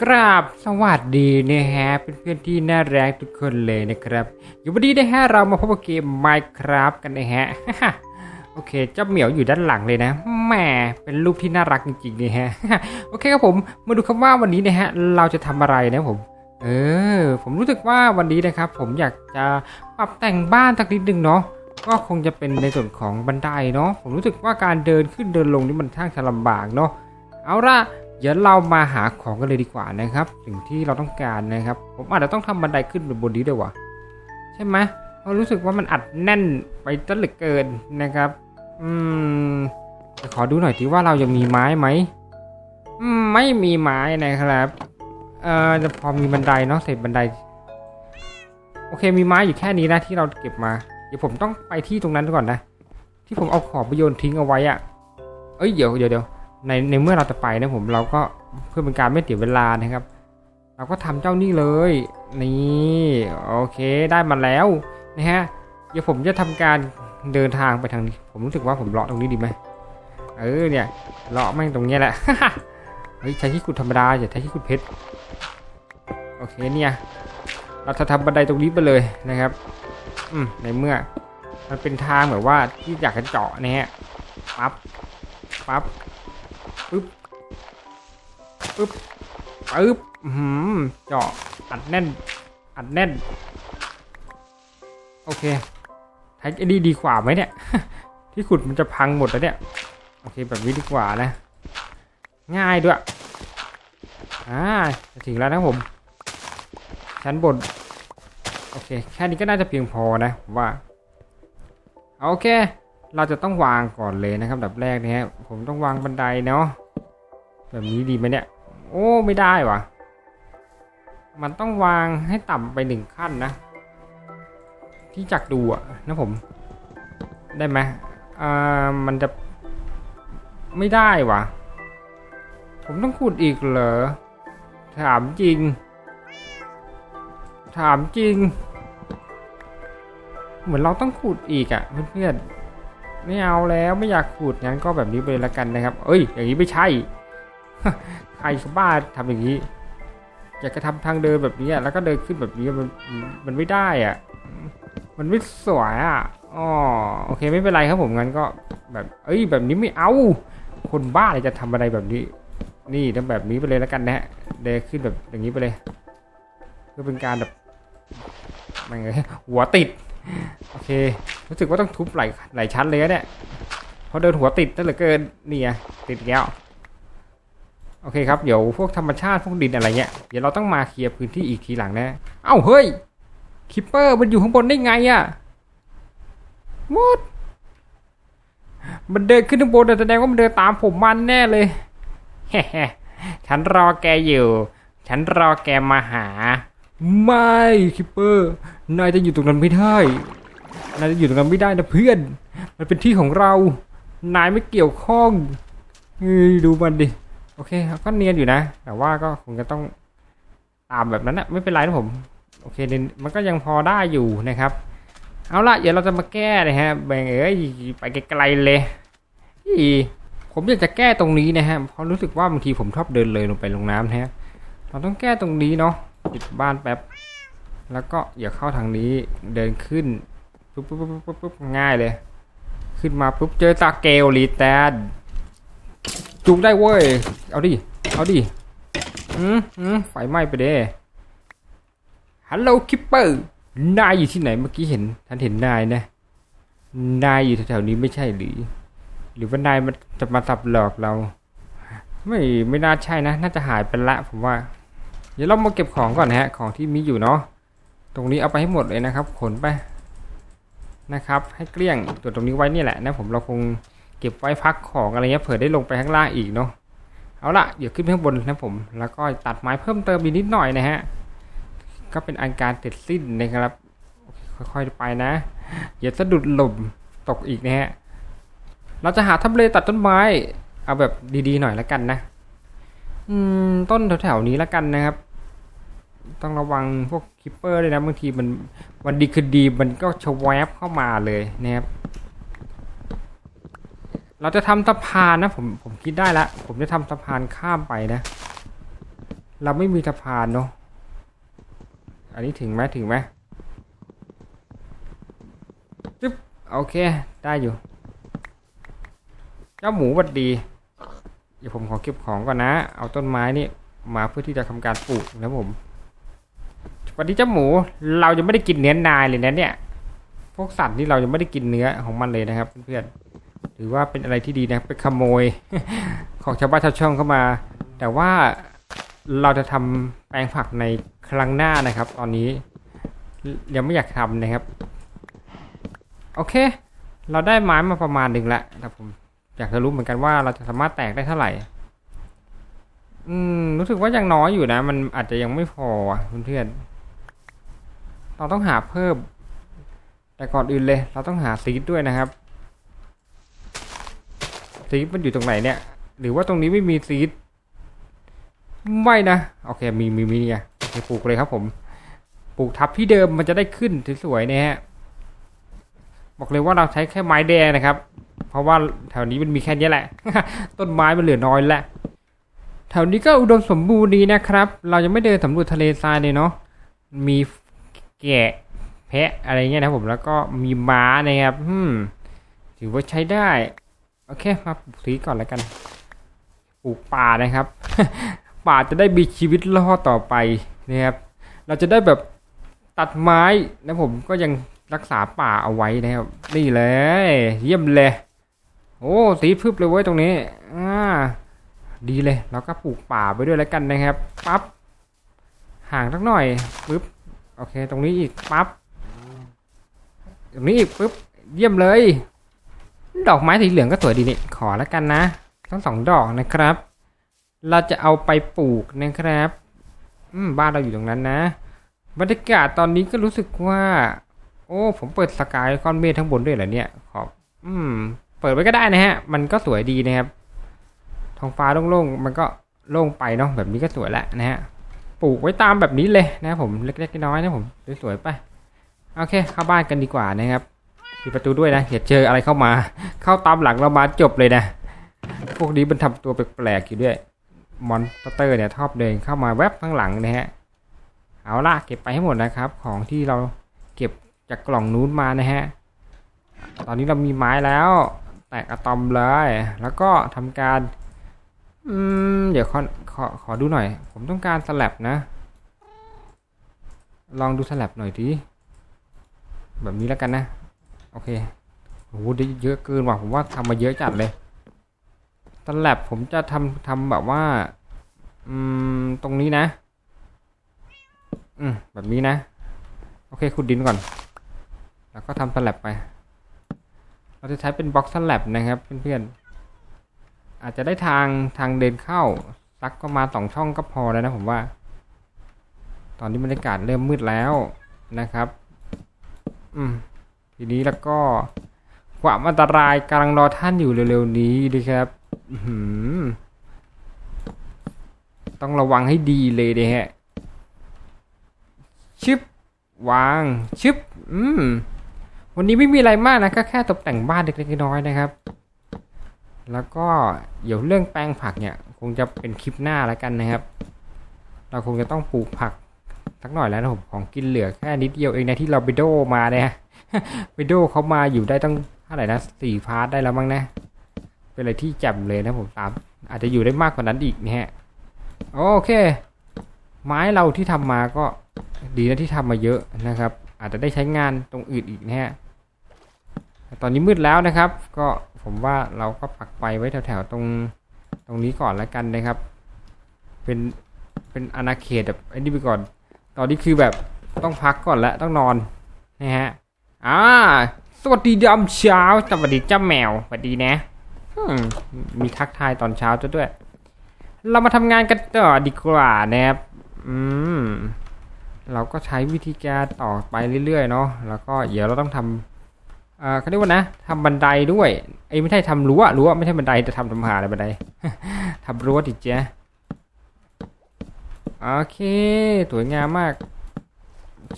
กราบสวัสดีนะฮะเพื่อนๆที่น่ารักทุกคนเลยนะครับอยู่วันนี้นะฮะเรามาพบกับเกม Minecraft กันนะฮะโอเคเจ้าเหมียวอยู่ด้านหลังเลยนะแหมเป็นรูปที่น่ารักจริงๆเลยฮะโอเคครับผมมาดูคำว่าวันนี้นะฮะเราจะทำอะไรนะผมเออผมรู้สึกว่าวันนี้นะครับ ผมอยากจะปรับแต่งบ้านสักนิดนึงเนาะก็คงจะเป็นในส่วนของบันไดเนาะผมรู้สึกว่าการเดินขึ้นเดินลงนี่มันท่างจะลำบากเนาะ เอาล่ะเดี๋ยวเรามาหาของกันเลยดีกว่านะครับ สิ่งที่เราต้องการนะครับ ผมอาจจะต้องทำบันไดขึ้นไปบนนี้ด้วยวะใช่ไหมเพราะรู้สึกว่ามันอัดแน่นไปจนเหลือเกินนะครับ อืมจะขอดูหน่อยที่ว่าเรายังมีไม้ไหมอืมไม่มีไม้นะครับ เอ่อจะพอมีบันไดเนาะเศษบันได โอเคมีไม้อยู่แค่นี้นะที่เราเก็บมา เดี๋ยวผมต้องไปที่ตรงนั้นก่อนนะ ที่ผมเอาของไปโยนทิ้งเอาไว้อะเอ้ยเดี๋ยวเดี๋ยวเดี๋ยว ในในเมื่อเราจะไปนะผมเราก็เพื่อเป็นการไม่เสียเวลานะครับ เราก็ทำเจ้านี่เลย นี่โอเคได้มาแล้วนะฮะเดี๋ยวผมจะทำการเดินทางไปทางนี้ผมรู้สึกว่าผมเลาะตรงนี้ดีไหมเออเนี่ยเลาะแม่งตรงเนี้ยแหละเฮ้ยใช้ที่ขุดธรรมดาอย่าใช้ที่ขุดเพชรโอเคเนี่ย เราจะทำบันไดตรงนี้ไปเลยนะครับ อืมในเมื่อ มันเป็นทางแบบว่าที่อยากจะเจาะนะฮะปั๊บปั๊บ ปึ๊บปึ๊บปึ๊บหืมเจาะอัดแน่น อัดแน่น โอเคใช้ไอ้นี่ดีกว่าไหมเนี่ย ที่ขุดมันจะพังหมดแล้วเนี่ย โอเคแบบนี้ดีกว่านะ ง่ายด้วย อ่าจะถึงแล้วนะผม ชั้นบน โอเค แค่นี้ก็น่าจะเพียงพอนะผมว่า โอเค เราจะต้องวางก่อนเลยนะครับแบบแรกนะฮะผมต้องวางบันไดเนาะ แบบนี้ดีไหมเนี่ย โอ้ไม่ได้วะมันต้องวางให้ต่ำไปหนึ่งขั้นนะ ที่จักดูอะนะผม ได้ไหมอ่ามันจะไม่ได้วะผมต้องขุดอีกเหรอ ถามจริง ถามจริง เหมือนเราต้องขุดอีกอะเพื่อนๆไม่เอาแล้วไม่อยากขุดงั้นก็แบบนี้ไปละกันนะครับ เอ้ย อย่างนี้ไม่ใช่ ใครเขาบ้าทำอย่างนี้ อยากจะทำทางเดินแบบนี้แล้วก็เดินขึ้นแบบนี้มันมันไม่ได้อะ มันไม่สวยอะอ๋อโอเคไม่เป็นไรครับผมงั้นก็แบบ เอ้ยแบบนี้ไม่เอา คนบ้าเลยจะทำอะไรแบบนี้ นี่ทำแบบนี้ไปเลยแล้วกันนะฮะเดินขึ้นแบบอย่างนี้ไปเลยเพื่อเป็นการแบบมันไงหัวติดโอเค รู้สึกว่าต้องทุบหลายหลายชั้นเลยเนี่ยเพราะเดินหัวติดตั้งเหลือเกินนี่ไงติดอีกแล้ว โอเคครับ เดี๋ยวพวกธรรมชาติพวกดินอะไรเงี้ย เดี๋ยวเราต้องมาเคลียร์พื้นที่อีกทีหลังนะ เอ้าเฮ้ย คิปเปอร์มันอยู่ข้างบนได้ไงอะมดมันเดินขึ้นข้างบนแต่แสดงว่ามันเดินตามผมมันแน่เลยเฮ้ฉันรอแกอยู่ ฉันรอแกมาหา ไม่คิปเปอร์ นายจะอยู่ตรงนั้นไม่ได้ นายจะอยู่ตรงนั้นไม่ได้นะเพื่อน มันเป็นที่ของเรา นายไม่เกี่ยวข้องดูมันดิ อเคก็เนียนอยู่นะ แต่ว่าก็คงจะต้องตามแบบนั้นนะไม่เป็นไรนะผมโอเคเนียนมันก็ยังพอได้อยู่นะครับ เอาละเดี๋ยวเราจะมาแก้นะฮะแบ่งเอ้ยไปไกลๆเลยอีผมอยากจะแก้ตรงนี้นะฮะเพราะรู้สึกว่าบางทีผมชอบเดินเลยลงไปลงน้ำนะฮะเราต้องแก้ตรงนี้เนาะปิดบ้านแป๊บแล้วก็อย่าเข้าทางนี้เดินขึ้นปุ๊บปุ๊บปุ๊บปุ๊บปุ๊บง่ายเลย ขึ้นมาปุ๊บเจอตาเกลลีแตน จุกได้เว้ย เอาดิ เอาดิ อืมอืมไฟไหม้ไปเด้ฮัลโหลคิปเปอร์ นายอยู่ที่ไหนเมื่อกี้เห็นฉันเห็นนายนะ นายอยู่แถวๆนี้ไม่ใช่หรือ หรือว่านายมันจะมาสับหลอกเรา ไม่ไม่น่าใช่นะ น่าจะหายไปละผมว่า เดี๋ยวเรามาเก็บของก่อนนะฮะ ของที่มีอยู่เนาะ ตรงนี้เอาไปให้หมดเลยนะครับ ขนไปนะครับ ให้เกลี้ยงตัวตรงนี้ไว้นี่แหละนะผมเราคง เก็บไว้พักของอะไรเงี้ยเผื่อได้ลงไปข้างล่างอีกเนาะเอาละเดี๋ยวขึ้นไปข้างบนนะผม แล้วก็ตัดไม้เพิ่มเติมอีกนิดหน่อยนะฮะก็เป็นอันการเสร็จสิ้นนะครับค่อยๆไปนะอย่าสะดุดหล่มตกอีกนะฮะเราจะหาทำเลตัดต้นไม้ เอาแบบดีๆหน่อยล้วกันนะ อืมต้นแถวๆนี้ล้วกันนะครับ ต้องระวังพวกคิปเปอร์ด้วยนะบางทีมันวันดีคือดีมันก็ชวแวบเข้ามาเลยนะครับ เราจะทำสะพานนะผมผมคิดได้ละผมจะทำสะพานข้ามไปนะ เราไม่มีสะพานเนาะอันนี้ถึงไหมถึงไหมจึ๊บโอเค ได้อยู่ เจ้าหมูวัดดี เดี๋ยวผมขอเก็บของก่อนนะ เอาต้นไม้นี่มาเพื่อที่จะทำการปลูกนะผมวัสดีเจ้าหมูเราจะไม่ได้กินเนื้อนายเลยนะเนี่ย พวกสัตว์นี่เรายังไม่ได้กินเนื้อของมันเลยนะครับเพื่อนๆ ถือว่าเป็นอะไรที่ดีนะไปขโมย ของชาวบ้านชาวช่องเข้ามา แต่ว่าเราจะทำแปลงผักในครั้งหน้านะครับ ตอนนี้ยังไม่อยากทำนะครับ โอเค เราได้ไม้มาประมาณหนึ่งละแต่ผมอยากจะรู้เหมือนกันว่าเราจะสามารถแตกได้เท่าไหร่ อืม รู้สึกว่ายังน้อยอยู่นะ มันอาจจะยังไม่พอเพื่อนเราต้องหาเพิ่ม แต่ก่อนอื่นเลย เราต้องหาซีดด้วยนะครับ ซีดมันอยู่ตรงไหนเนี่ย หรือว่าตรงนี้ไม่มีซีดไม่นะ โอเค มีมีมีเนี่ยปลูกเลยครับผม ปลูกทับที่เดิมมันจะได้ขึ้นสวยๆเนี่ยฮะบอกเลยว่าเราใช้แค่ไม้แดงนะครับ เพราะว่าแถวนี้มันมีแค่นี้แหละ ต้นไม้มันเหลือน้อยแหล้วแถวนี้ก็อุดมสมบูรณ์ดีนะครับ เรายังไม่เดินสำรวจทะเลทรายเลยเนาะ มีแกะแพะอะไรเงี้ยนะผม แล้วก็มีม้านะครับ อืม ถือว่าใช้ได้ อเคมาปลูกสีก่อนแล้วกันปลูกป่านะครับ ป่าจะได้มีชีวิตรอดต่อไปนะครับ เราจะได้แบบตัดไม้นะผมก็ยังรักษาป่าเอาไว้นะครับ นี่เลยเยี่ยมเลยโอ้สีพึบเลยเว้ยตรงนี้อ่าดีเลยเราก็ปลูกป่าไปด้วยแล้วกันนะครับปั๊บห่างสักหน่อยปึ๊บโอเค ตรงนี้อีกปั๊บตรงนี้อีกปุ๊บเยี่ยมเลย ดอกไม้สีเหลืองก็สวยดีนี่ขอแล้วกันนะ ทั้งสองดอกนะครับ เราจะเอาไปปลูกนะครับอืมบ้านเราอยู่ตรงนั้นนะ บรรยากาศตอนนี้ก็รู้สึกว่า โอ้ ผมเปิดสกายก้อนเมฆทั้งบนด้วยเหรอเนี่ยขอบอืม เปิดไว้ก็ได้นะฮะ มันก็สวยดีนะครับ ท้องฟ้าโล่งๆมันก็โล่งไปเนาะแบบนี้ก็สวยแล้วนะฮะปลูกไว้ตามแบบนี้เลยนะผมเล็กๆน้อยๆนะผมสวยๆไปโอเคเข้าบ้านกันดีกว่านะครับ ปิดประตูด้วยนะอย่าเจออะไรเข้ามา เข้าตามหลังเรามาจบเลยนะ พวกนี้มันทำตัวแปลกๆอยู่ด้วย มอนสเตอร์เนี่ยชอบเดินเข้ามาแวบข้างหลังนะฮะ เอาล่ะเก็บไปให้หมดนะครับ ของที่เราเก็บจากกล่องนู้นมานะฮะ ตอนนี้เรามีไม้แล้ว แตกอะตอมเลย แล้วก็ทำการ อืม เดี๋ยวขอขอขอดูหน่อย ผมต้องการสลับนะ ลองดูสลับหน่อยดิแบบนี้แล้วกันนะ โอเคโอ้โหได้เยอะเกินว่ะผมว่าทำมาเยอะจัดเลยตลับผมจะทำทำแบบว่า อืม ตรงนี้นะ อืม แบบนี้นะ โอเคขุดดินก่อน แล้วก็ทำสลับไป เราจะใช้เป็นบล็อกสลับนะครับเพื่อนๆ อาจจะได้ทางทางเดินเข้า สักประมาณสองช่องก็พอแล้วนะผมว่า ตอนนี้บรรยากาศเริ่มมืดแล้วนะครับ อืม ทีนี้แล้วก็ความอันตรายกำลังรอท่านอยู่เร็วๆนี้ด้วยครับต้องระวังให้ดีเลยเดฮะ ชึบ วาง ชึบ อืม วันนี้ไม่มีอะไรมากนะก็แค่ตกแต่งบ้านเล็กๆน้อยๆนะครับ แล้วก็เดี๋ยวเรื่องแปลงผักเนี่ย คงจะเป็นคลิปหน้าแล้วกันนะครับ เราคงจะต้องปลูกผัก สักหน่อยแล้วนะผมของกินเหลือแค่นิดเดียวเองนะที่เราไปโดมาเนี่ยไปโดเขามาอยู่ได้ตั้งเท่าไหร่นะสี่พาร์ทได้แล้วมั้งนะ เป็นอะไรที่แจ่มเลยนะผมตามอาจจะอยู่ได้มากกว่านั้นอีกนะฮะโอเค ไม้เราที่ทำมาก็ดีนะที่ทำมาเยอะนะครับ อาจจะได้ใช้งานตรงอื่นอีกนะฮะตอนนี้มืดแล้วนะครับ ก็ผมว่าเราก็ปักไฟไว้แถวๆตรงตรงนี้ก่อนแล้วกันนะครับ เป็นเป็นอาณาเขตแบบไอ้นี่ไปก่อน ตอนนี้คือแบบต้องพักก่อนแล้วต้องนอนนะฮะอ่าสวัสดียามเช้าสวัสดีเจ้าแมวสวัสดีนะมีทักทายตอนเช้าด้วย เรามาทำงานกันต่อดีกว่านะครับอืมเราก็ใช้วิธีการต่อไปเรื่อยๆเนาะแล้วก็เดี๋ยวเราต้องทำเอ่อเขาเรียกว่านะทำบันไดด้วยไอ้ไม่ใช่ทำรั้วรั้วไม่ใช่บันไดจะทำทำหาอะไรบันไดทำรั้วดิเจ๊ โอเคสวยงามมาก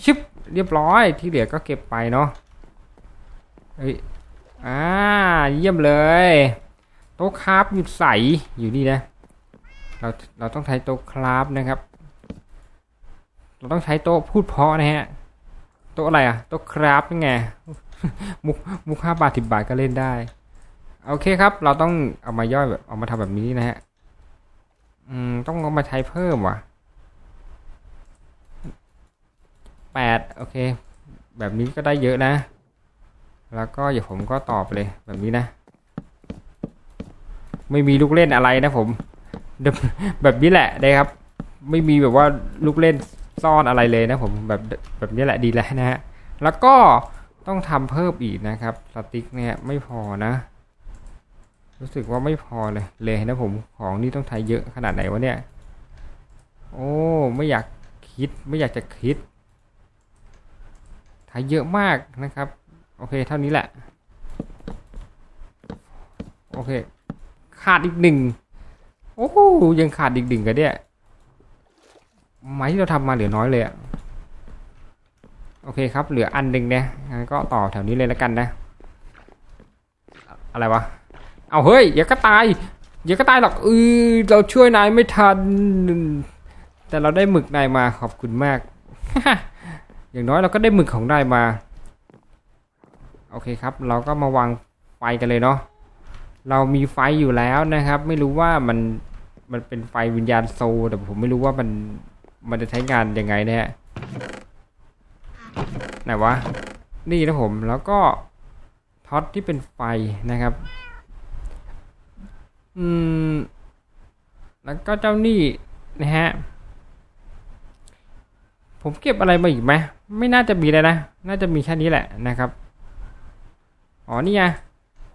ชึบเรียบร้อยที่เหลือก็เก็บไปเนาะเฮ้ยอ่าเยี่ยมเลยโต๊ะคราฟอยู่ใสอยู่นี่นะเราเราต้องใช้โต๊ะคราฟนะครับ เราต้องใช้โต๊ะพูดเพาะนะฮะโต๊ะอะไรอะโต๊ะคราฟนี่ไงมุกมุกห้าบาทสิบบาทก็เล่นได้ โอเคครับ เราต้องเอามาย่อยแบบเอามาทำแบบนี้นะฮะอืมต้องเอามาใช้เพิ่มว่ะ แปดโอเค แบบนี้ก็ได้เยอะนะ แล้วก็เดี๋ยวผมก็ตอบเลยแบบนี้นะ ไม่มีลูกเล่นอะไรนะผมแบบแบบนี้แหละนะครับ ไม่มีแบบว่าลูกเล่นซ่อนอะไรเลยนะผมแบบแบบนี้แหละดีแล้วนะฮะ แล้วก็ต้องทำเพิ่มอีกนะครับสติ๊กเนี่ยไม่พอนะ รู้สึกว่าไม่พอเลยเลยนะผมของนี่ต้องใช้เยอะขนาดไหนวะเนี่ย โอ้ไม่อยากคิดไม่อยากจะคิด ใช้เยอะมากนะครับ โอเค เท่านี้แหละ โอเค ขาดอีกหนึ่งโอ้ยังขาดอีกหนึ่งกันเนี่ยไม้ที่เราทำมาเหลือน้อยเลยอะโอเคครับ เหลืออันหนึ่งเนี่ยงั้นก็ต่อแถวนี้เลยแล้วกันนะ อะไรวะ เอาเฮ้ยอย่าก็ตายอย่าก็ตายหรอกเออเราช่วยนายไม่ทัน แต่เราได้หมึกนายมาขอบคุณมาก อย่างน้อยเราก็ได้หมึกของนายมา โอเคครับ เราก็มาวางไฟกันเลยเนาะเรามีไฟอยู่แล้วนะครับ ไม่รู้ว่ามันมันเป็นไฟวิญญาณโซแต่ผมไม่รู้ว่ามันมันจะใช้งานยังไงนะฮะไหนวะนี่นะผมแล้วก็ท็อตที่เป็นไฟนะครับอืมแล้วก็เจ้านี่นะฮะ ผมเก็บอะไรมาอีกไหมไม่น่าจะมีเลยนะ น่าจะมีแค่นี้แหละนะครับ อ๋อนี่ไง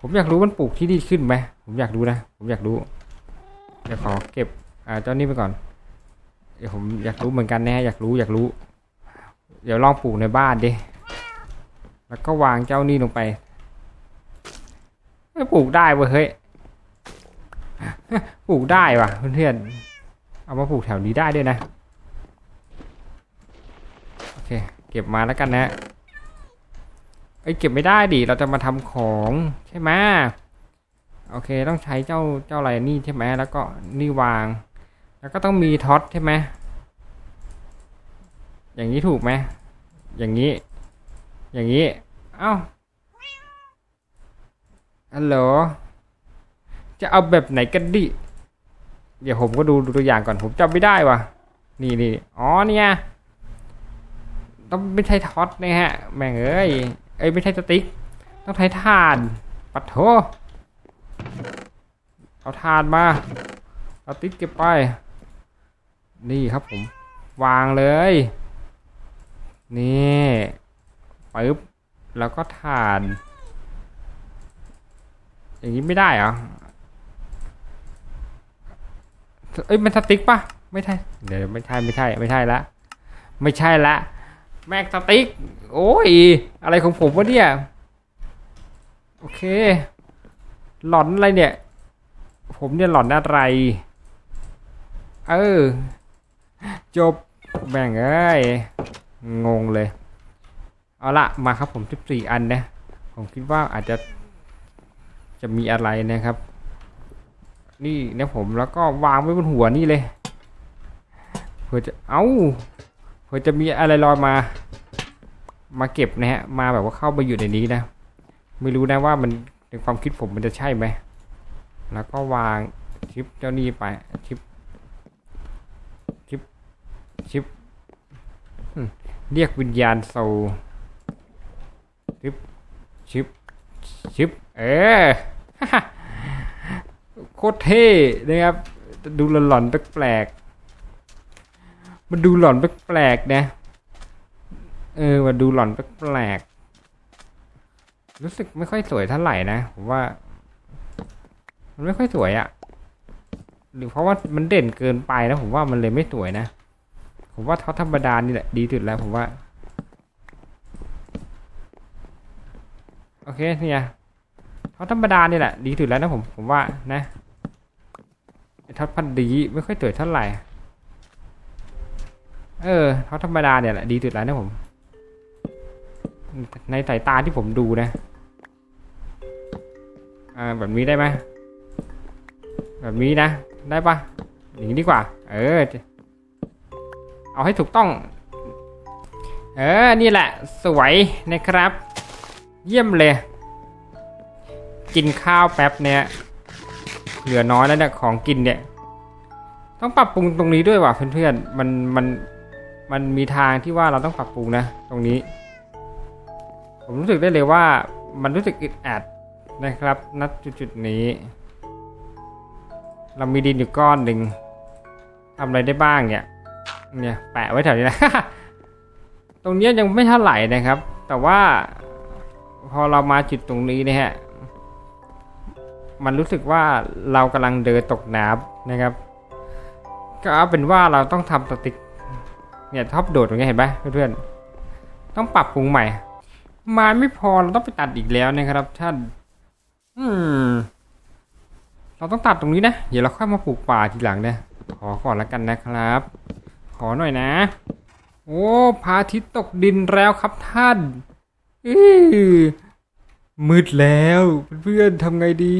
ผมอยากรู้มันปลูกที่นี่ขึ้นไหมผมอยากรู้นะ ผมอยากรู้เดี๋ยวขอเก็บอ่าเจ้านี่ไปก่อน เดี๋ยวผมอยากรู้เหมือนกันนะฮะอยากรู้อยากรู้ เดี๋ยวลองปลูกในบ้านดิแล้วก็วางเจ้านี่ลงไปไม่ปลูกได้เว้ยเฮ้ยปลูกได้ว่ะเพื่อนๆเอามาปลูกแถวนี้ได้ด้วยนะ เคเก็บมาแล้วกันนะเอ้ยเก็บไม่ได้ดิเราจะมาทำของใช่ไหมโอเคต้องใช้เจ้าเจ้าอะไรนี่ใช่ไหมแล้วก็นี่วาง แล้วก็ต้องมีท็อตใช่ไหมอย่างนี้ถูกไหมอย่างนี้ อย่างนี้เอ้าฮัลโหลจะเอาแบบไหนกันดิเดี๋ยวผมก็ดูดูตัวอย่างก่อนผมจำไม่ได้ว่ะ นี่นี่อ๋อเนี่ย ต้องไม่ใช่ท็อตนะฮะ แม่งเอ้ยเอ้ยไม่ใช่สติ๊ก ต้องใช้ถ่าน ปัดโถเอาถ่านมาเอาติ๊กเก็บไป นี่ครับผม วางเลย นี่ปึ๊บแล้วก็ถ่าน อย่างนี้ไม่ได้เหรอเอ้ยมันสติ๊กปะไม่ใช่ เดี๋ยวไม่ใช่ไม่ใช่ ไม่ใช่ละ ไม่ใช่ละ แม็กสติ๊ก โอ้ย อะไรของผมวะเนี่ย โอเค หลอนอะไรเนี่ย ผมเนี่ยหลอนอะไร เออ จบแบ่งเอ้ย งงเลย เอาละมาครับผม14อันนะ ผมคิดว่าอาจจะ จะมีอะไรนะครับ นี่นะผมแล้วก็วางไว้บนหัวนี่เลย เพื่อจะ เอา้า เพื่อจะมีอะไรลอยมา มาเก็บนะฮะ มาแบบว่าเข้ามาอยู่ในนี้นะ ไม่รู้นะว่ามันในความคิดผมมันจะใช่ไหม แล้วก็วางชิปเจ้านี่ไปชิปชิปชิปเรียกวิญญาณโซลชิปชิปชิปเออโคตรเท่นะครับ ดูหลอนๆแปลก มันดูหลอนแปลกๆนะเออมาดูหลอนแปลกๆรู้สึกไม่ค่อยสวยเท่าไหร่นะผมว่า มันไม่ค่อยสวยอะ่ะ หรือเพราะว่ามันเด่นเกินไปนะผมว่ามันเลยไม่สวยนะผมว่าเขาธรรมดานี่แหละดีสุดแล้วผมว่า โอเคเนี่ยเขาธรรมดานี่แหละดีสุดแล้วนะผมผมว่านะไอ้ท็อตพันดีไม่ค่อยสวยเท่าไหร่ เออท็อตธรรมดาเนี่ยแหละดีสุดแล้วนะผม ในสายตาที่ผมดูนะ อ่าแบบนี้ได้ไหมแบบนี้นะ ได้ปะอย่างนี้ดีกว่า เออ เอาให้ถูกต้อง เออ นี่แหละ สวยนะครับ เยี่ยมเลย กินข้าวแป๊บเนี่ยเหลือน้อยแล้วเนี่ยของกินเนี่ย ต้องปรับปรุงตรงนี้ด้วยว่ะเพื่อนๆ มันมัน มันมีทางที่ว่าเราต้องปรับปรุงนะ ตรงนี้ ผมรู้สึกได้เลยว่ามันรู้สึกอึดอัดนะครับณจุดๆนี้ เรามีดินอยู่ก้อนหนึ่งทำอะไรได้บ้างเนี่ย เนี่ยแปะไว้แถวนี้นะ ตรงเนี้ยยังไม่เท่าไหร่นะครับ แต่ว่าพอเรามาจุดตรงนี้นะฮะ มันรู้สึกว่าเรากำลังเดินตกน้ำนะครับ ก็เอาเป็นว่าเราต้องทำสติ๊ก เนี่ยท็อปโดดตรงนี้เห็นไหมเพื่อนๆต้องปรับปรุงใหม่ม้ไม่พอเราต้องไปตัดอีกแล้วนะครับท่านอืมเราต้องตัดตรงนี้นะเดี๋ยวเราค่อยมาปลูกป่าทีหลังนะขอก่อนล้วกันนะครับ ขอหน่อยนะ โอ้พระอาทิตย์ตกดินแล้วครับท่านอือมืดแล้วเพื่อนๆทำไงดี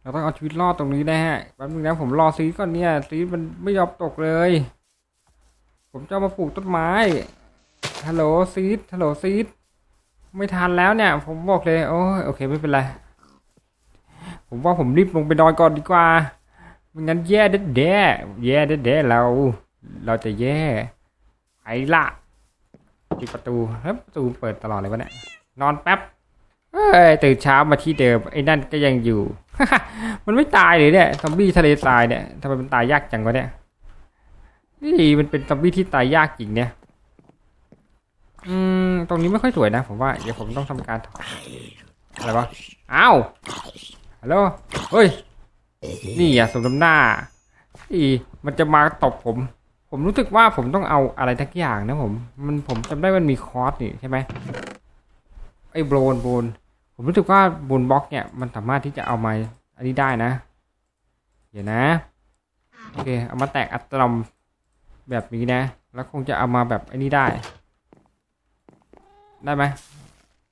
เราต้องเอาชีวิตรอดตรงนี้นะฮะแป๊บนึงนะผมรอซีก่อนเนี่ยซีมันไม่ยอมตกเลย ผมจะมาปลูกต้นไม้ ฮัลโหลซีด ฮัลโหลซีด ไม่ทันแล้วเนี่ย ผมบอกเลย โอ้โอเคไม่เป็นไร ผมว่าผมรีบลงไปนอนก่อนดีกว่า ไม่งั้นแย่เด็ดแย่แย่เด็ดแย่เรา เราจะแย่ไปละปิดประตูเฮ้ยประตูเปิดตลอดเลยวะเนี่ย นอนแป๊บเอ้ยตื่นเช้ามาที่เดิมไอ้นั่นก็ยังอยู่ มันไม่ตายเลยเนี่ย ซอมบี้ทะเลทรายเนี่ยทำไมมันตายยากจังวะเนี่ย นี่มันเป็นซอมบี้ที่ตายยากจริงเนี่ย อืม ตรงนี้ไม่ค่อยสวยนะ ผมว่า เดี๋ยวผมต้องทำการถอดอะไรวะ อ้าว ฮัลโหล เฮ้ย นี่อย่าสมน้ำหน้า อีมันจะมาตบผม ผมรู้สึกว่าผมต้องเอาอะไรทักอย่างนะผม มันผมจำได้มันมีคอร์สนี่ใช่ไหมไอ้โบนโบน ผมรู้สึกว่าบนบล็อกเนี่ย มันสามารถที่จะเอามาอันนี้ได้นะ เดี๋ยวนะ โอเค เอามาแตกอัตรอม แบบนี้นะ แล้วคงจะเอามาแบบไอ้นี้ได้ ได้ไหม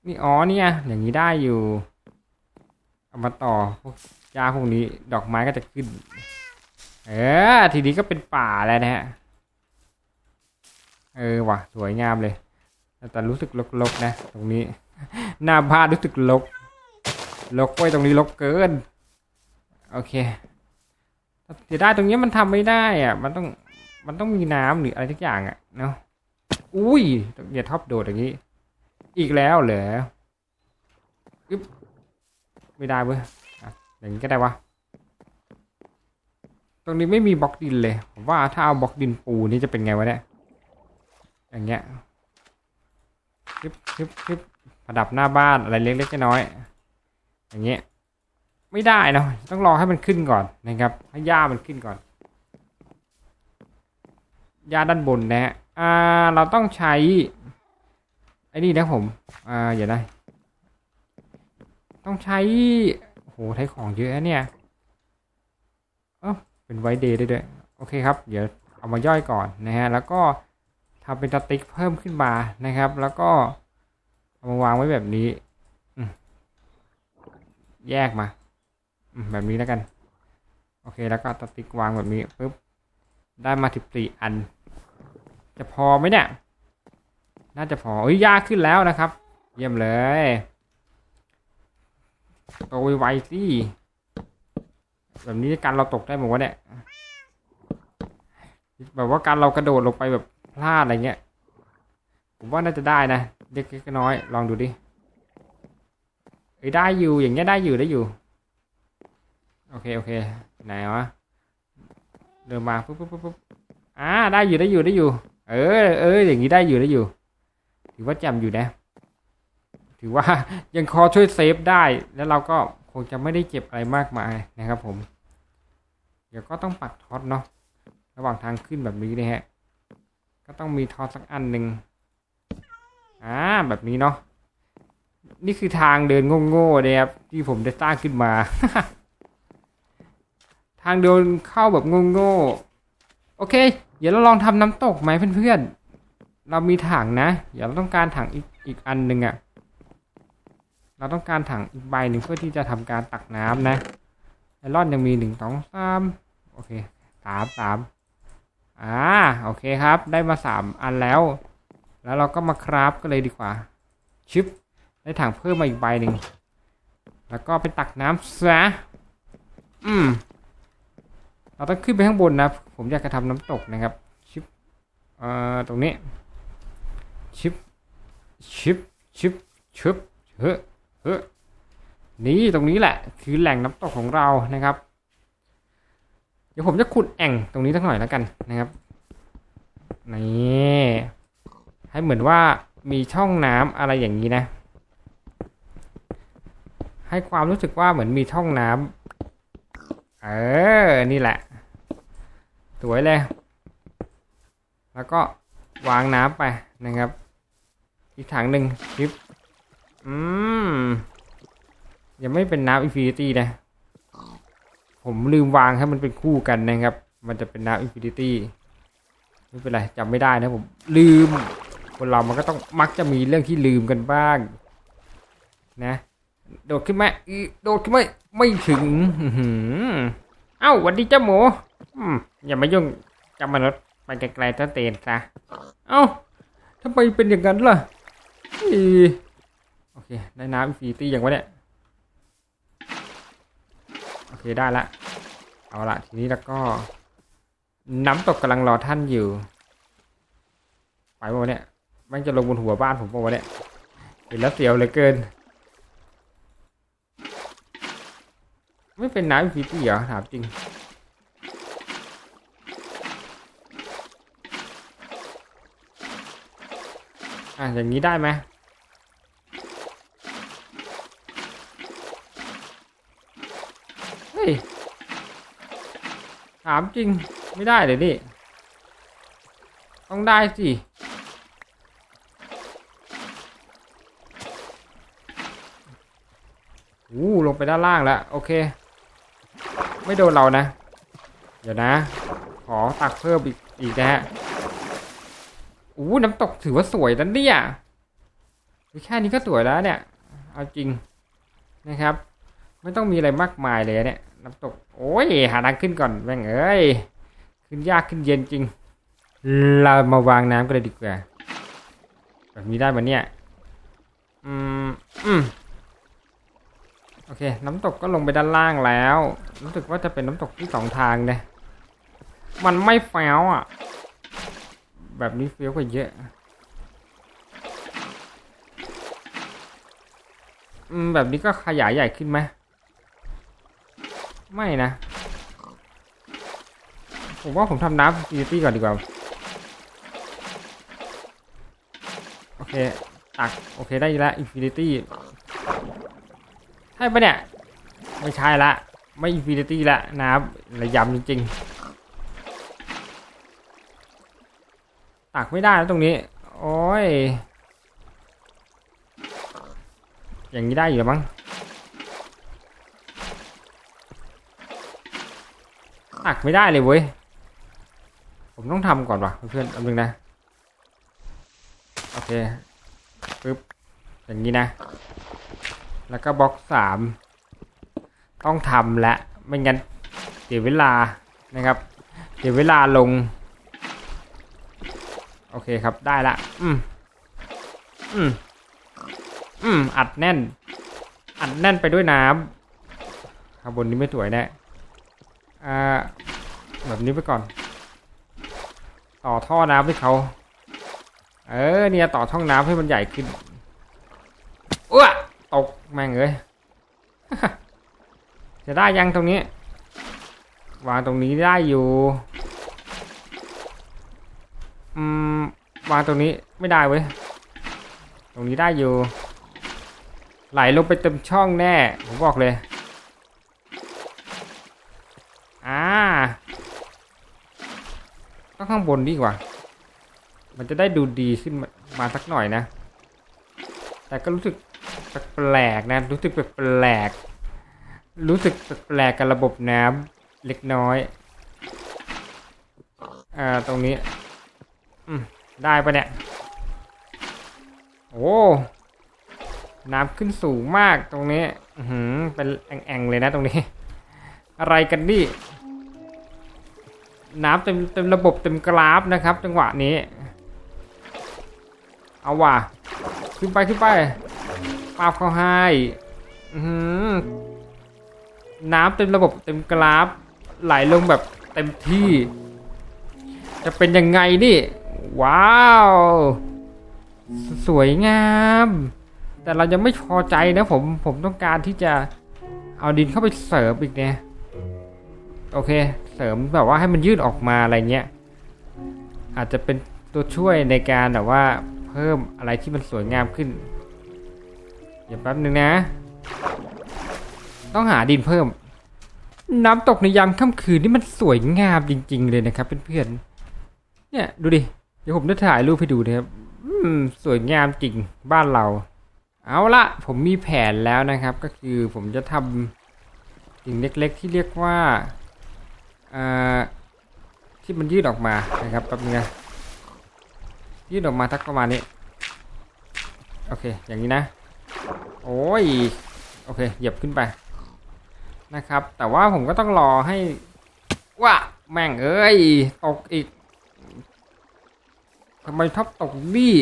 นี่อ๋อเนี่ยอย่างนี้ได้อยู่ เอามาต่อพวกยาพวกนี้ดอกไม้ก็จะขึ้น เออทีนี้ก็เป็นป่าแล้วนะฮะเออว่ะสวยงามเลย แต่รู้สึกลกๆนะ ตรงนี้ หน้าบ้านรู้สึกลก ลกไว้ตรงนี้ลกเกิน โอเคเสียดายตรงนี้มันทำไม่ได้อะ มันต้อง มันต้องมีน้ำหรืออะไรทุกอย่างอะเนาะอุ้ยอย่าท็อปโดดอย่างนี้ อีกแล้วเหรออึ๊บไม่ได้เว้ยอะอย่างนี้ก็ได้วะตรงนี้ไม่มีบล็อกดินเลยผมว่าถ้าเอาบล็อกดินปูนี่จะเป็นไงวะเนี่ยอย่างเงี้ยชึบชึบชึบประดับหน้าบ้านอะไรเล็กๆน้อยๆอย่างเงี้ยไม่ได้เนาะต้องรอให้มันขึ้นก่อนนะครับให้หญ้ามันขึ้นก่อน หญ้าด้านบนนะฮะอ่าเราต้องใช้ไอ้นี่นะผมอ่าเดี๋ยวนะต้องใช้โหใช้ของเยอะเนี่ยเออเป็นไวเดย์ได้ด้วยโอเคครับ เดี๋ยวเอามาย่อยก่อนนะฮะแล้วก็ทำเป็นสติ๊กเพิ่มขึ้นมานะครับ แล้วก็เอามาวางไว้แบบนี้แยกมาแบบนี้แล้วกัน โอเคแล้วก็สติ๊กวางแบบนี้ปุ๊บได้มาสิบสี่อัน จะพอไหมเนี่ย น่าจะพอเอ้ยยากขึ้นแล้วนะครับ เยี่ยมเลยโตไวๆสิแบบนี้การเราตกได้หมดวะเนี่ยแบบว่าการเรากระโดดลงไปแบบพลาดอะไรเงี้ย ผมว่าน่าจะได้นะเล็กๆน้อยลองดูดิเอ้ยได้อยู่อย่างเงี้ยได้อยู่ได้อยู่ โอเคโอเคไหนวะเดินมาปุ๊บปุ๊บปุ๊บปุ๊บอ่าได้อยู่ได้อยู่ได้อยู่ เออ เออ อย่างนี้ได้อยู่ได้อยู่ ถือว่าจ่มอยู่นะ ถือว่ายังคอช่วยเซฟได้ แล้วเราก็คงจะไม่ได้เจ็บอะไรมากมายนะครับ ผม เดี๋ยวก็ต้องปักท็อตเนาะ ระหว่างทางขึ้นแบบนี้นะฮะ ก็ต้องมีท็อตสักอันหนึ่งอ่า แบบนี้เนาะ นี่คือทางเดินโง่ๆนะครับที่ผมได้สร้างขึ้นมา ทางเดินเข้าแบบโง่ๆ โอเค เดี๋ยวเราลองทำน้ำตกไหมเพื่อนๆ เรามีถังนะ เดี๋ยวเราต้องการถังอีกอีกอันหนึ่งอะเราต้องการถังอีกใบหนึ่งเพื่อที่จะทำการตักน้ำนะไอรอนยังมีหนึ่งสองสามโอเคสามสามอ่าโอเคครับ ได้มาสามอันแล้ว แล้วเราก็มาคราฟกันเลยดีกว่า ชิปได้ถังเพิ่มมาอีกใบหนึ่งแล้วก็ไปตักน้ำซะอืม เราต้องขึ้นไปข้างบนนะ ผมอยากจะทำน้ำตกนะครับ ชิปเอ่อตรงนี้ ชิป ชิป ชิป ชิปเฮ้เฮ้นี่ตรงนี้แหละ คือแหล่งน้ำตกของเรานะครับ เดี๋ยวผมจะขุดแอ่งตรงนี้สักหน่อยแล้วกันนะครับ นี่ให้เหมือนว่ามีช่องน้ำอะไรอย่างนี้นะ ให้ความรู้สึกว่าเหมือนมีช่องน้ำ เออ นี่แหละ สวยเลย แล้วก็วางน้ำไปนะครับ อีกถังหนึ่งคลิป อืม ยังไม่เป็นน้ำอินฟินิตี้นะ ผมลืมวางให้มันเป็นคู่กันนะครับ มันจะเป็นน้ำอินฟินิตี้ไม่เป็นไรจำไม่ได้นะผม ลืม คนเรามันก็ต้องมักจะมีเรื่องที่ลืมกันบ้าง นะ โดดขึ้นมาอีโดดขึ้นมา ไม่ถึงเอ้าวันดีเจ้าหมูอย่ามายุ่งกับมนุษย์ไปไกลๆต้นเตนซะเอ้าทำไมเป็นอย่างนั้นล่ะโอเคได้น้ำฟีตี้อย่างวะเนี่ยโอเคได้ละเอาละทีนี้แล้วก็ น้ำตกกำลังรอท่านอยู่ ไปวะเนี่ยมันจะลงบนหัวบ้านผมปะวะเนี่ยเห็นแล้วเสียวเหลือเกิน ไม่เป็นน้ำฟิตี้เหรอถามจริง อะอย่างนี้ได้ไหมเฮ้ย ถามจริงไม่ได้เลยนี่ต้องได้สิอู้ลงไปด้านล่างแล้ว โอเค ไม่โดนเรานะ เดี๋ยวนะ ขอตักเพิ่มอีกอีกนะฮะอู้น้ำตกถือว่าสวยนะเนี่ยแค่นี้ก็สวยแล้วเนี่ย เอาจริงนะครับ ไม่ต้องมีอะไรมากมายเลยเนี่ยน้ำตก โอ้ยหาทางขึ้นก่อนแม่งเอ้ย ขึ้นยากขึ้นเย็นจริง เรามาวางน้ำกันเลยดีกว่าแบบนี้ได้ไหมเนี่ย อืมอืม โอเค น้ำตกก็ลงไปด้านล่างแล้ว รู้สึกว่าจะเป็นน้ำตกที่สองทางเนี่ยมันไม่แฟวอะ แบบนี้เฟี้ยวกว่าเยอะอืมแบบนี้ก็ขยายใหญ่ขึ้นไหมไม่นะ ผมว่าผมทำน้ำฟินิตี้ก่อนดีกว่า โอเค ตัก โอเคได้แล้วอินฟินิตี้ ใช่ปะเนี่ย ไม่ใช่ละ ไม่อินฟินิตี้ละน้ำระยำจริงๆตักไม่ได้แล้วตรงนี้ โอ้ย อย่างนี้ได้อยู่มั้งตักไม่ได้เลยเว้ย ผมต้องทำก่อนว่ะเพื่อนๆอันนึงนะ โอเคปึ๊บอย่างนี้นะ แล้วก็บล็อกสามต้องทำและไม่งั้นเสียวเวลานะครับเสียวเวลาลง โอเคครับได้ละ อืม อืม อืม อัดแน่น อัดแน่นไปด้วยน้ำข้างบนนี้ไม่สวยแน่อ่าแบบนี้ไปก่อน ต่อท่อน้ำให้เขา เออเนี่ยต่อช่องน้ำให้มันใหญ่ขึ้น แม่งเอ้ยจะได้ยังตรงนี้ วางตรงนี้ได้อยู่อืมวางตรงนี้ไม่ได้เว้ย ตรงนี้ได้อยู่ ไหลลงไปเต็มช่องแน่ผมบอกเลย อ่าก็ข้างบนดีกว่า มันจะได้ดูดีขึ้นมามาสักหน่อยนะ แต่ก็รู้สึก แปลกๆนะ รู้สึกแปลกๆรู้สึกแปลกๆกับระบบน้ำเล็กน้อย อ่า ตรงนี้ อืม ได้ปะเนี่ย โอ้ น้ำขึ้นสูงมากตรงนี้ อือหือเป็นแอ่งๆเลยนะตรงนี้ อะไรกันนี่น้ำเต็มเต็มระบบเต็มกราฟนะครับ จังหวะนี้ เอาว่ะ ขึ้นไปขึ้นไป ปาบเขาให้น้ำเต็มระบบเต็มกราฟ ไหลลงแบบเต็มที่ จะเป็นยังไงนี่ ว้าวสสวยงาม แต่เรายังไม่พอใจนะผมผมต้องการที่จะเอาดินเข้าไปเสริมอีกเนี่ยโอเค เสริมแบบว่าให้มันยืดออกมาอะไรเงี้ย อาจจะเป็นตัวช่วยในการแบบว่าเพิ่มอะไรที่มันสวยงามขึ้น เดี๋ยวแป๊บนึงนะ ต้องหาดินเพิ่ม น้ำตกในยามค่ำคืนนี่มันสวยงามจริง ๆ เลยนะครับเพื่อนๆเนี่ยดูดิ เดี๋ยวผมจะถ่ายรูปให้ดูนะครับสวยงามจริงบ้านเรา เอาละผมมีแผนแล้วนะครับ ก็คือผมจะทำสิ่งเล็กๆที่เรียกว่าอ่าที่มันยืดออกมานะครับแป๊บนึงนะยืดออกมาทักประมาณนี้ โอเค อย่างนี้นะ โอ้ย โอเค เหยียบขึ้นไป นะครับ แต่ว่าผมก็ต้องรอให้ว่าแม่งเอ้ย ตกอีกทำไมท็อปตกบี้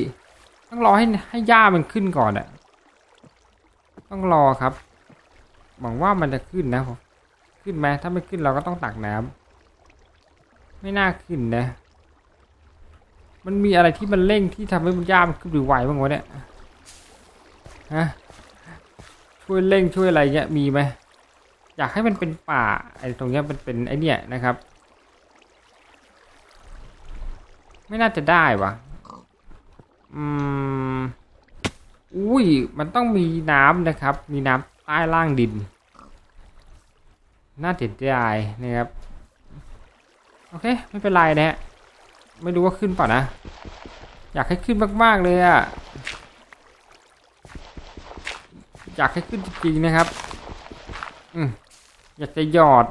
ต้องรอให้ให้หญ้ามันขึ้นก่อนอะต้องรอครับ หวังว่ามันจะขึ้นนะผมขึ้นไหมถ้าไม่ขึ้นเราก็ต้องตักน้ำไม่น่าขึ้นนะ มันมีอะไรที่มันเร่งที่ทำให้มันหญ้ามันขึ้นหรือไหวบ้างวะเนี่ย ฮะช่วยเร่งช่วยอะไรเงี้ยมีไหมอยากให้มันเป็นป่าไอ้ตรงเนี้ยมันเป็นไอ้เนี่ยนะครับ ไม่น่าจะได้วะอืมอุ้ยมันต้องมีน้ำนะครับ มีน้ำใต้ล่างดิน น่าเสียดายนะครับ โอเค ไม่เป็นไรนะฮะไม่รู้ว่าขึ้นเปล่านะ อยากให้ขึ้นมาก ๆ เลยอะ อยากให้ขึ้นจริงๆนะครับ อืมอยากจะหยอด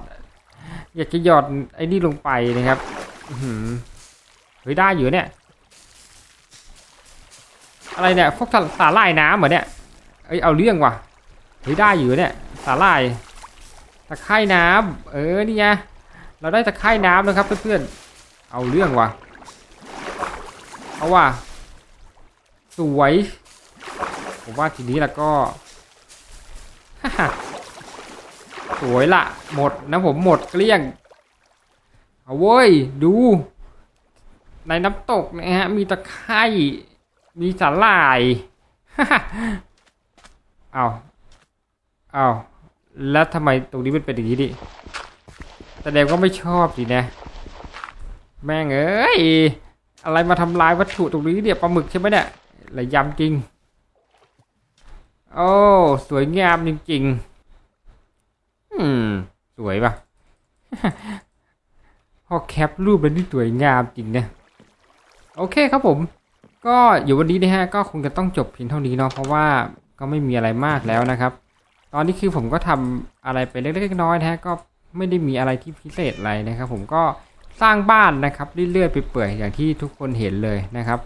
อยากจะหยอดไอ้นี่ลงไปนะครับ อือหือเฮ้ยได้อยู่เนี่ย อะไรเนี่ยพวกสาสาหร่ายน้ำเหรอเนี่ยเอ้ยเอาเรื่องว่ะเฮ้ยได้อยู่เนี่ยสาหร่ายตะไคร่น้ำเออนี่ไงเราได้ตะไคร่น้ำนะครับเพื่อนๆเอาเรื่องว่ะเอาว่ะสวยผมว่าทีนี้แล้วก็ สวยละ หมดนะผมหมดเกลี้ยง เอาเว้ย ดู ในน้ำตกนะฮะ มีตะไคร่มีสาหร่ายเอาเอาแล้วทำไมตรงนี้มันเป็นอย่างนี้ดิแสดงว่าไม่ชอบสินะ แม่งเอ้ย อะไรมาทำลายวัตถุตรงนี้เนี่ยปลาหมึกใช่ไหมเนี่ยระยำจริง โอ้ สวยงามจริงๆ อืม สวยปะพอแคปรูปแล้วนี่สวยงามจริงนะโอเคครับผม ก็อยู่วันนี้นะฮะ ก็คงจะต้องจบเพียงเท่านี้เนาะเพราะว่าก็ไม่มีอะไรมากแล้วนะครับ ตอนนี้คือผมก็ทำอะไรไปเล็กๆน้อยๆนะฮะก็ไม่ได้มีอะไรที่พิเศษอะไรนะครับ ผมก็สร้างบ้านนะครับเรื่อยๆไปเปื่อยอย่างที่ทุกคนเห็นเลยนะครับ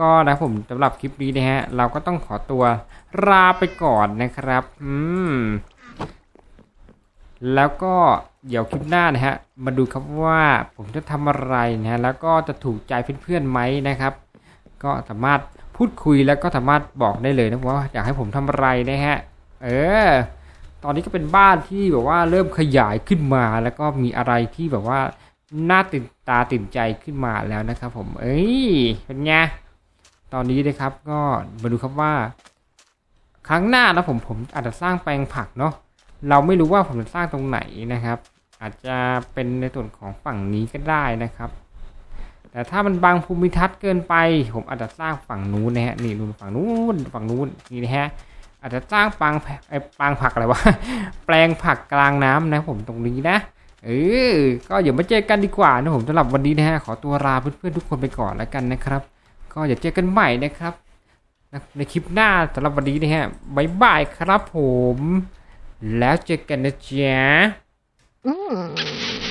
ก็นะผมสำหรับคลิปนี้นะฮะ เราก็ต้องขอตัวลาไปก่อนนะครับ อืม แล้วก็เดี๋ยวคลิปหน้านะฮะ มาดูครับว่าผมจะทำอะไรนะฮะ แล้วก็จะถูกใจเพื่อนๆไหมนะครับ ก็สามารถพูดคุยแล้วก็สามารถบอกได้เลยนะว่าอยากให้ผมทำอะไรนะฮะ เออ ตอนนี้ก็เป็นบ้านที่แบบว่าเริ่มขยายขึ้นมา แล้วก็มีอะไรที่แบบว่าน่าตื่นตาตื่นใจขึ้นมาแล้วนะครับผม เอ้ย เป็นไง ตอนนี้นะครับก็มาดูครับว่า ครั้งหน้านะผมผมอาจจะสร้างแปลงผักเนาะเราไม่รู้ว่าผมจะสร้างตรงไหนนะครับ อาจจะเป็นในส่วนของฝั่งนี้ก็ได้นะครับ แต่ถ้ามันบางภูมิทัศน์เกินไป ผมอาจจะสร้างฝั่งนู้นนะฮะนี่นู่นฝั่งนู้นฝั่งนู้นนี่นะฮะอาจจะสร้างปางไอ้ปางผักอะไรวะแปลงผักกลางน้ำนะผมตรงนี้นะเออก็อย่ามาเจอกันดีกว่านะผมสำหรับวันนี้นะฮะขอตัวลาเพื่อนๆทุกคนไปก่อนแล้วกันนะครับ ก็อย่าเจอกันใหม่นะครับ ในคลิปหน้าสำหรับวันนี้นะฮะบายบายครับผม แล้วเจอกันนะจ๊ะ Mm.